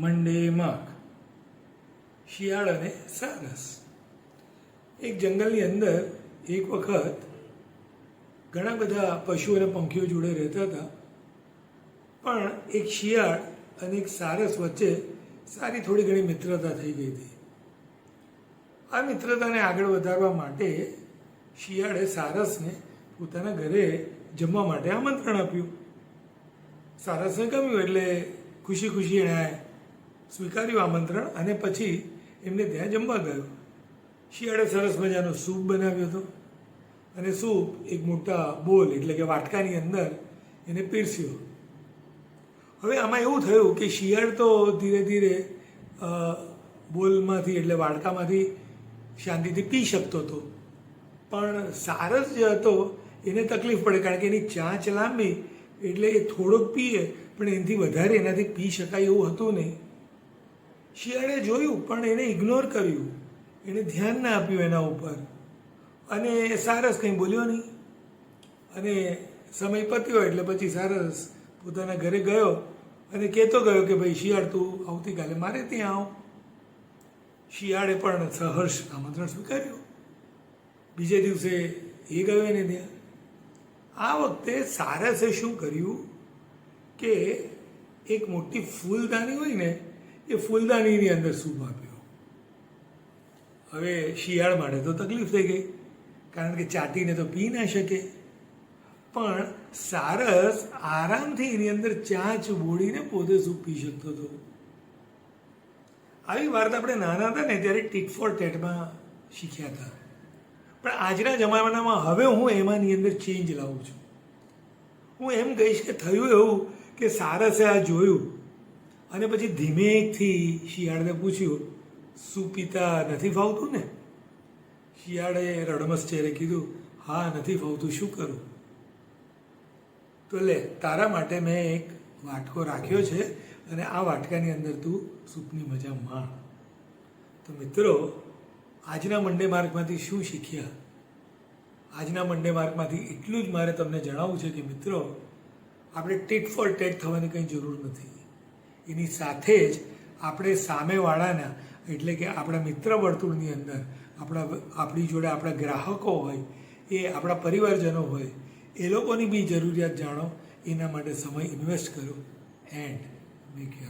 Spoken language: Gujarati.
મંડે માક શિયાળ અને સારસ. એક જંગલની અંદર એક વખત ઘણા બધા પશુઓ અને પંખીઓ જોડે રહેતા હતા. પણ એક શિયાળ અને એક સારસ વચ્ચે સારી થોડી ઘણી મિત્રતા થઈ ગઈ હતી. આ મિત્રતાને આગળ વધારવા માટે શિયાળે સારસને પોતાના ઘરે જમવા માટે આમંત્રણ આપ્યું. સારસને ગમ્યું એટલે ખુશી ખુશી એણે સ્વીકાર્યું આમંત્રણ અને પછી એમને ત્યાં જમવા ગયો. શિયાળે સરસ મજાનો સૂપ બનાવ્યો હતો. અને સૂપ એક મોટા બોલ એટલે કે વાટકાની અંદર એને પીરસ્યો. હવે આમાં એવું થયું કે શિયાળ તો ધીરે ધીરે બોલમાંથી એટલે વાડકામાંથી શાંતિથી પી શકતો હતો. પણ સારસ જે હતો એને તકલીફ પડે કારણ કે એની ચાંચ લાંબી એટલે એ થોડોક પીએ, પણ એનાથી વધારે એનાથી પી શકાય એવું હતું નહીં. શિયાળે જોયું, પણ એને ઇગ્નોર કર્યું. એણે ધ્યાન ના આપ્યું એના ઉપર. અને સારસ કંઈ બોલ્યો નહીં. અને સમય પત્યો એટલે પછી સારસ પોતાના ઘરે ગયો અને કહેતો ગયો કે, ભાઈ, શિયાળ તું આવતીકાલે મારે ત્યાં આવ. શિયાળે પણ સહર્ષ આમંત્રણ સ્વીકાર્યું. બીજે દિવસે એ ગયો એને ત્યાં. આ વખતે સારસે શું કર્યું કે, એક મોટી ફૂલદાની હોય ને એ ફૂલદાનીની અંદર સૂપ આપ્યો. હવે શિયાળ માટે તો તકલીફ થઈ ગઈ, કારણ કે ચાટીને તો પી ના શકે. પણ સારસ આરામથી એની અંદર ચાંચ બોળીને પોતે સૂપ પી શકતો હતો. આવી વાત આપણે નાના હતા ને ત્યારે ટીટ ફોર ટેટમાં શીખ્યા હતા. પણ આજના જમાનામાં હવે હું એમાંની અંદર ચેન્જ લાવું છું. હું એમ કહીશ કે થયું એવું કે સારસે આ જોયું. અને પછી ધીમેથી શિયાળને પૂછ્યું, શું પિતા નથી ફાવતું ને? શિયાળે રડમસ ચહેરે કીધું, હા, નથી ફાવતું, શું કરું? તો લે, તારા માટે મેં એક વાટકો રાખ્યો છે અને આ વાટકાની અંદર તું સૂપની મજા માણ. તો મિત્રો, આજના મંડે માર્ગમાંથી શું શીખ્યા? આજના મંડે માર્ગમાંથી એટલું જ મારે તમને જણાવવું છે કે મિત્રો, આપણે ટેટ ફોર ટેટ થવાની કંઈ જરૂર નથી. એની સાથે જ આપણે સામેવાળાના, એટલે કે આપણા મિત્ર વર્તુળની અંદર, આપણા આપણી જોડે આપણા ગ્રાહકો હોય, એ આપણા પરિવારજનો હોય, એ લોકોની બી જરૂરિયાત જાણો, એના માટે સમય ઇન્વેસ્ટ કરો એન્ડ મેક યોર